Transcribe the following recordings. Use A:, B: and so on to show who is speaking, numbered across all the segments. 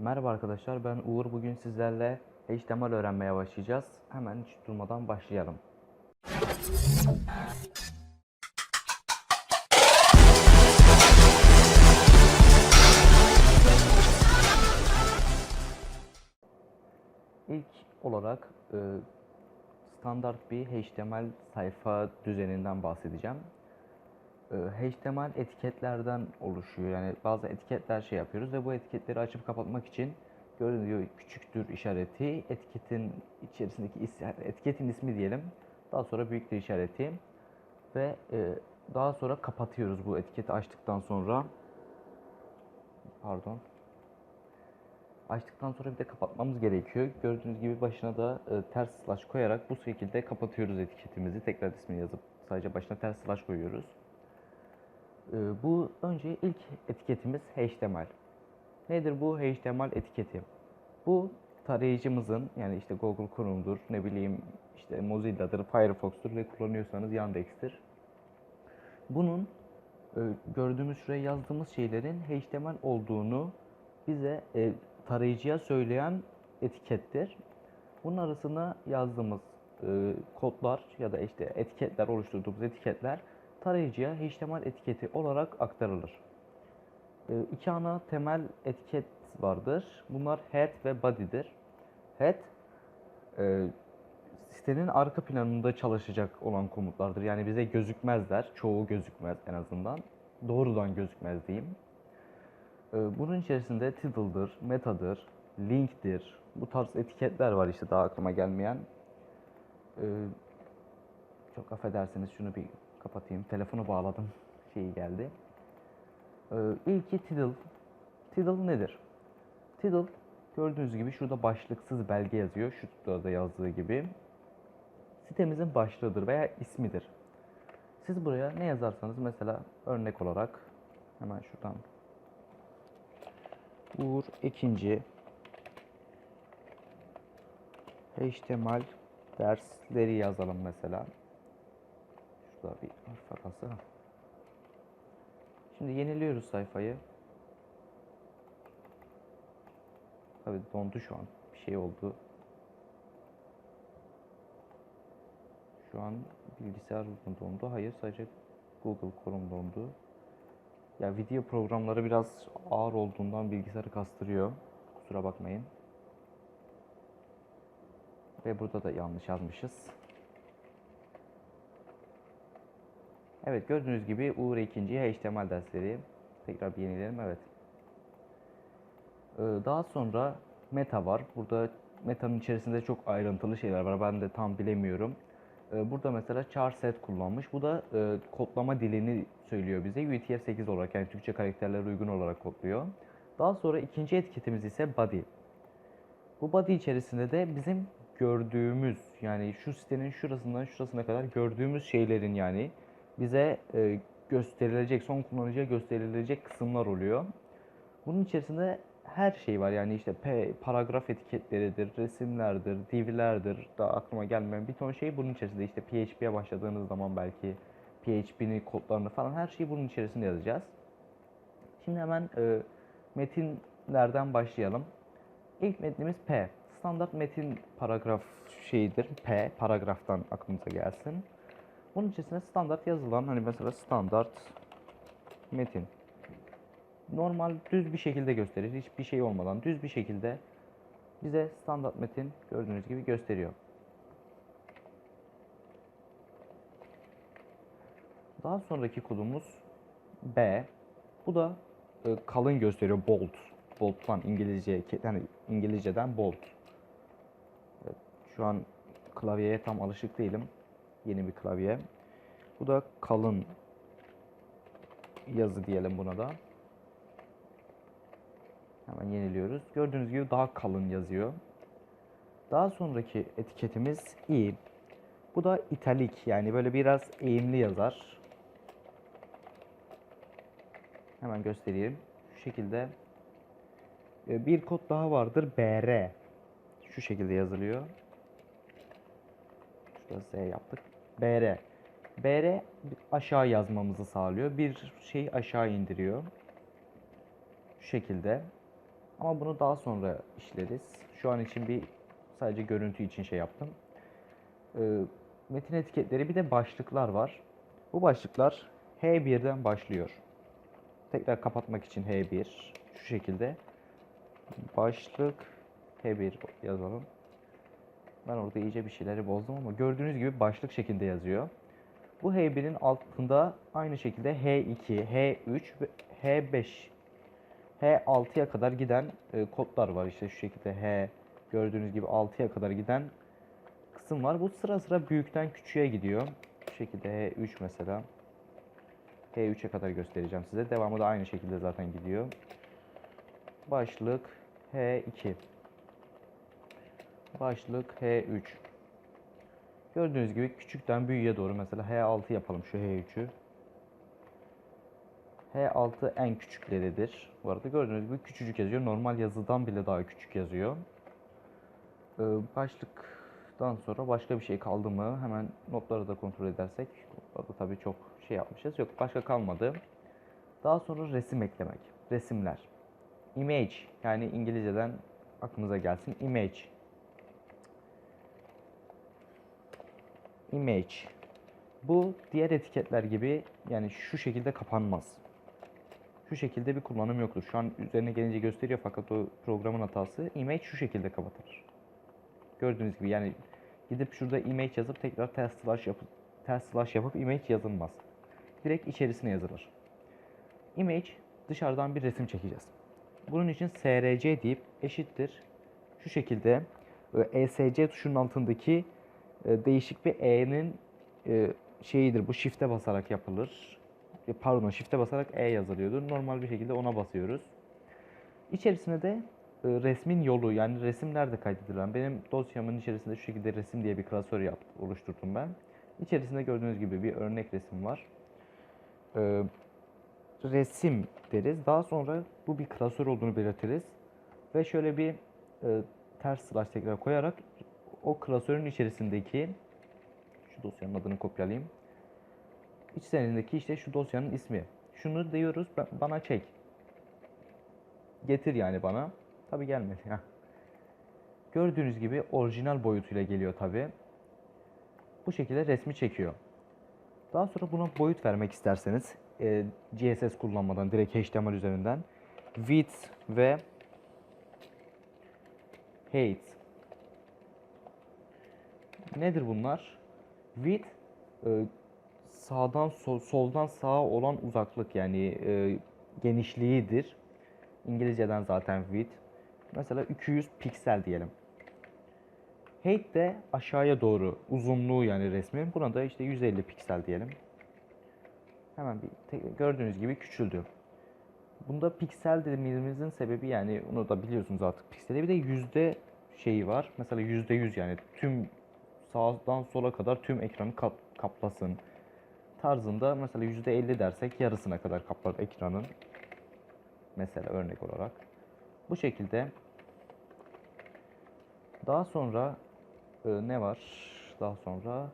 A: Merhaba arkadaşlar ben Uğur bugün sizlerle HTML öğrenmeye başlayacağız. Hemen hiç durmadan başlayalım. İlk olarak e, standart bir HTML sayfa düzeninden bahsedeceğim. E, HTML etiketlerden oluşuyor. Yani bazı etiketler şey yapıyoruz ve bu etiketleri açıp kapatmak için gördüğünüz gibi küçüktür işareti, etiketin içerisindeki is- etiketin ismi diyelim. Daha sonra büyüktür işareti ve e, daha sonra kapatıyoruz bu etiketi açtıktan sonra. Pardon. Açtıktan sonra bir de kapatmamız gerekiyor. Gördüğünüz gibi başına da e, ters slash koyarak bu şekilde kapatıyoruz etiketimizi. Tekrar ismini yazıp sadece başına ters slash koyuyoruz. E, bu önce ilk etiketimiz HTML. Nedir bu HTML etiketi? Bu tarayıcımızın yani işte Google Chrome'dur, ne bileyim işte Mozilla'dır, Firefox'tur ve kullanıyorsanız Yandex'tir. Bunun e, gördüğümüz şuraya yazdığımız şeylerin HTML olduğunu bize e, tarayıcıya söyleyen etikettir. Bunun arasına yazdığımız e, kodlar ya da işte etiketler oluşturduğumuz etiketler tarayıcıya HTML etiketi olarak aktarılır. E, iki ana temel etiket vardır. Bunlar head ve body'dir. Head e, sitenin arka planında çalışacak olan komutlardır. Yani bize gözükmezler. Çoğu gözükmez en azından. Doğrudan gözükmez diyeyim. Ee, Bunun içerisinde title'dır, metadır, link'tir. Bu tarz etiketler var işte daha aklıma gelmeyen. Ee, Çok affedersiniz şunu bir kapatayım. Telefonu bağladım. Şeyi geldi. Ee, İlki title. Title nedir? Title gördüğünüz gibi şurada başlıksız belge yazıyor. Şurada da yazdığı gibi. Sitemizin başlığıdır veya ismidir. Siz buraya ne yazarsanız mesela örnek olarak hemen şuradan Uğur ikinci HTML dersleri yazalım mesela. Harf hatası. Şimdi yeniliyoruz sayfayı. Tabii dondu şu an. Bir şey oldu. Şu an bilgisayar mı dondu? Hayır sadece Google Chrome dondu. Ya video programları biraz ağır olduğundan bilgisayarı kastırıyor. Kusura bakmayın. Ve burada da yanlış yazmışız. Evet gördüğünüz gibi Uğur 2. HTML dersleri. Tekrar bir yenileyelim. Evet. Ee, Daha sonra meta var. Burada metanın içerisinde çok ayrıntılı şeyler var. Ben de tam bilemiyorum. Ee, Burada mesela char set kullanmış. Bu da e, kodlama dilini söylüyor bize. UTF-8 olarak yani Türkçe karakterlere uygun olarak kodluyor. Daha sonra ikinci etiketimiz ise body. Bu body içerisinde de bizim gördüğümüz yani şu sitenin şurasından şurasına kadar gördüğümüz şeylerin yani bize e, gösterilecek, son kullanıcıya gösterilecek kısımlar oluyor. Bunun içerisinde her şey var yani işte P, paragraf etiketleridir, resimlerdir, divlerdir, daha aklıma gelmeyen bir ton şey bunun içerisinde işte PHP'ye başladığınız zaman belki PHP'nin kodlarını falan her şeyi bunun içerisinde yazacağız. Şimdi hemen e, metinlerden başlayalım. İlk metnimiz P. Standart metin paragraf şeyidir. P paragraftan aklınıza gelsin. Bunun içerisinde standart yazılan hani mesela standart metin normal düz bir şekilde gösterir. Hiçbir şey olmadan düz bir şekilde bize standart metin gördüğünüz gibi gösteriyor. Daha sonraki kodumuz B. Bu da e, kalın gösteriyor bold. Bold'dan İngilizce yani İngilizceden bold. Evet, şu an klavyeye tam alışık değilim. Yeni bir klavye. Bu da kalın yazı diyelim buna da. Hemen yeniliyoruz. Gördüğünüz gibi daha kalın yazıyor. Daha sonraki etiketimiz i. Bu da italik yani böyle biraz eğimli yazar. Hemen göstereyim. Şu şekilde e, bir kod daha vardır BR. Şu şekilde yazılıyor. Şurada Z yaptık. BR. BR aşağı yazmamızı sağlıyor. Bir şey aşağı indiriyor. Şu şekilde. Ama bunu daha sonra işleriz. Şu an için bir sadece görüntü için şey yaptım. Ee, metin etiketleri bir de başlıklar var. Bu başlıklar H1'den başlıyor. Tekrar kapatmak için H1 şu şekilde. Başlık H1 yazalım. Ben orada iyice bir şeyleri bozdum ama gördüğünüz gibi başlık şeklinde yazıyor. Bu H1'in altında aynı şekilde H2, H3 ve H5, H6'ya kadar giden e, kodlar var. İşte şu şekilde H gördüğünüz gibi 6'ya kadar giden kısım var. Bu sıra sıra büyükten küçüğe gidiyor. Şu şekilde H3 mesela. H3'e kadar göstereceğim size. Devamı da aynı şekilde zaten gidiyor. Başlık H2. Başlık H3. Gördüğünüz gibi küçükten büyüğe doğru mesela H6 yapalım şu H3'ü. H6 en küçükleridir. Bu arada gördüğünüz gibi küçücük yazıyor. Normal yazıdan bile daha küçük yazıyor. Ee, başlıktan sonra başka bir şey kaldı mı? Hemen notları da kontrol edersek. Notlarda tabii çok şey yapmışız. Yok başka kalmadı. Daha sonra resim eklemek. Resimler. Image yani İngilizceden aklınıza gelsin. Image. Image. Bu diğer etiketler gibi yani şu şekilde kapanmaz. Şu şekilde bir kullanım yoktur. Şu an üzerine gelince gösteriyor fakat o programın hatası. Image şu şekilde kapatılır. Gördüğünüz gibi yani gidip şurada image yazıp tekrar ters slash yapıp ters slash yapıp image yazılmaz. Direkt içerisine yazılır. Image dışarıdan bir resim çekeceğiz. Bunun için src deyip eşittir. Şu şekilde e, ESC tuşunun altındaki e, değişik bir E'nin e, şeyidir. Bu shift'e basarak yapılır. E, Pardon shift'e basarak E yazılıyordur. Normal bir şekilde ona basıyoruz. İçerisine de e, resmin yolu yani resim nerede kaydedilen benim dosyamın içerisinde şu şekilde resim diye bir klasör yap, oluşturdum ben. İçerisinde gördüğünüz gibi bir örnek resim var. E, resim deriz. Daha sonra bu bir klasör olduğunu belirtiriz. Ve şöyle bir e, ters slash tekrar koyarak o klasörün içerisindeki şu dosyanın adını kopyalayayım. İçlerindeki işte şu dosyanın ismi. Şunu diyoruz "Ben- bana çek. Getir yani bana. Tabi gelmedi. Heh. Gördüğünüz gibi orijinal boyutuyla geliyor tabi. Bu şekilde resmi çekiyor. Daha sonra buna boyut vermek isterseniz e, CSS kullanmadan direkt HTML üzerinden width ve height Nedir bunlar? Width e, sağdan sol, soldan sağa olan uzaklık yani e, genişliğidir. İngilizceden zaten width. Mesela 200 piksel diyelim. Height de aşağıya doğru uzunluğu yani resmin. Buna da işte 150 piksel diyelim. Hemen bir gördüğünüz gibi küçüldü. Bunda piksel dememizin sebebi yani onu da biliyorsunuz artık pikseli bir de yüzde şeyi var. Mesela yüzde yüz yani tüm sağdan sola kadar tüm ekranı kap- kaplasın tarzında mesela yüzde elli dersek yarısına kadar kaplar ekranın. Mesela örnek olarak. Bu şekilde daha sonra e, ne var? Daha sonra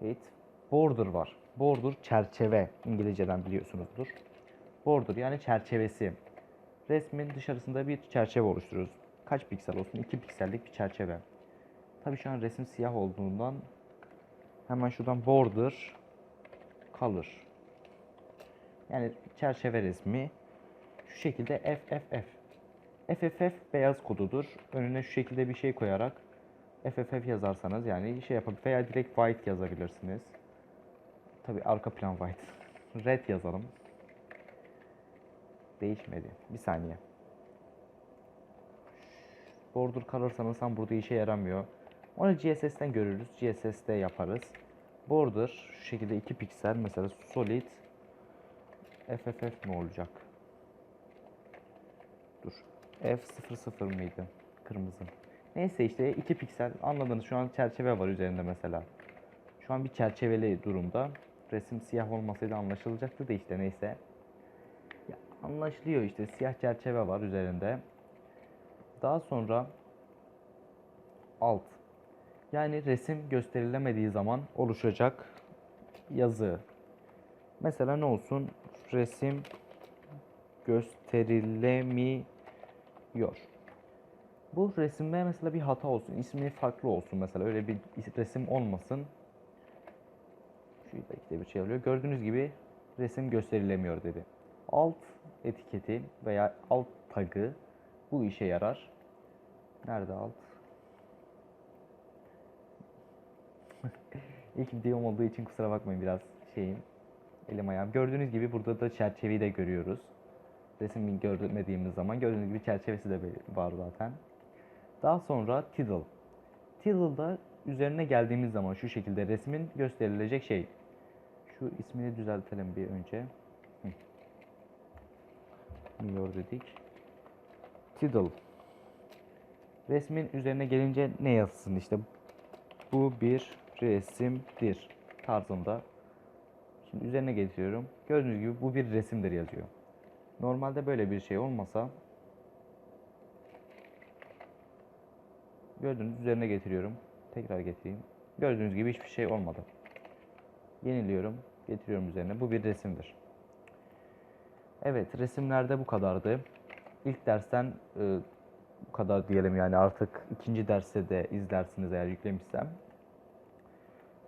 A: evet, border var. Border çerçeve İngilizceden biliyorsunuzdur. Border yani çerçevesi. Resmin dışarısında bir çerçeve oluşturuyoruz. Kaç piksel olsun? 2 piksellik bir çerçeve. Tabii şu an resim siyah olduğundan hemen şuradan border color. Yani çerçeve resmi şu şekilde FFF. FFF beyaz kodudur. Önüne şu şekilde bir şey koyarak FFF yazarsanız yani şey yapabilir veya direkt white yazabilirsiniz. Tabii arka plan white. Red yazalım. Değişmedi. Bir saniye. Border color sanırsam burada işe yaramıyor. Onu CSS'ten görürüz. CSS'te yaparız. Border şu şekilde 2 piksel mesela solid FFF mi olacak? Dur. F00 mıydı? Kırmızı. Neyse işte 2 piksel anladınız şu an çerçeve var üzerinde mesela. Şu an bir çerçeveli durumda. Resim siyah olmasaydı anlaşılacaktı da işte neyse. Ya, anlaşılıyor işte siyah çerçeve var üzerinde. Daha sonra alt. Yani resim gösterilemediği zaman oluşacak yazı. Mesela ne olsun? Resim gösterilemi Bu resimde mesela bir hata olsun, ismi farklı olsun mesela öyle bir resim olmasın. Şurada ikide bir oluyor. Gördüğünüz gibi resim gösterilemiyor dedi. Alt etiketi veya alt tagı bu işe yarar. Nerede alt? İlk videom olduğu için kusura bakmayın biraz şeyim. Elim ayağım. Gördüğünüz gibi burada da çerçeveyi de görüyoruz. Resmi görmediğimiz zaman gördüğünüz gibi çerçevesi de var zaten. Daha sonra title. Title'da üzerine geldiğimiz zaman şu şekilde resmin gösterilecek şey. Şu ismini düzeltelim bir önce. Miyor dedik. Title. Resmin üzerine gelince ne yazsın işte bu bir resimdir tarzında. Şimdi üzerine getiriyorum. Gördüğünüz gibi bu bir resimdir yazıyor. Normalde böyle bir şey olmasa gördüğünüz üzerine getiriyorum. Tekrar getireyim. Gördüğünüz gibi hiçbir şey olmadı. Yeniliyorum. Getiriyorum üzerine. Bu bir resimdir. Evet resimlerde bu kadardı. İlk dersten e, bu kadar diyelim yani artık ikinci derste de izlersiniz eğer yüklemişsem.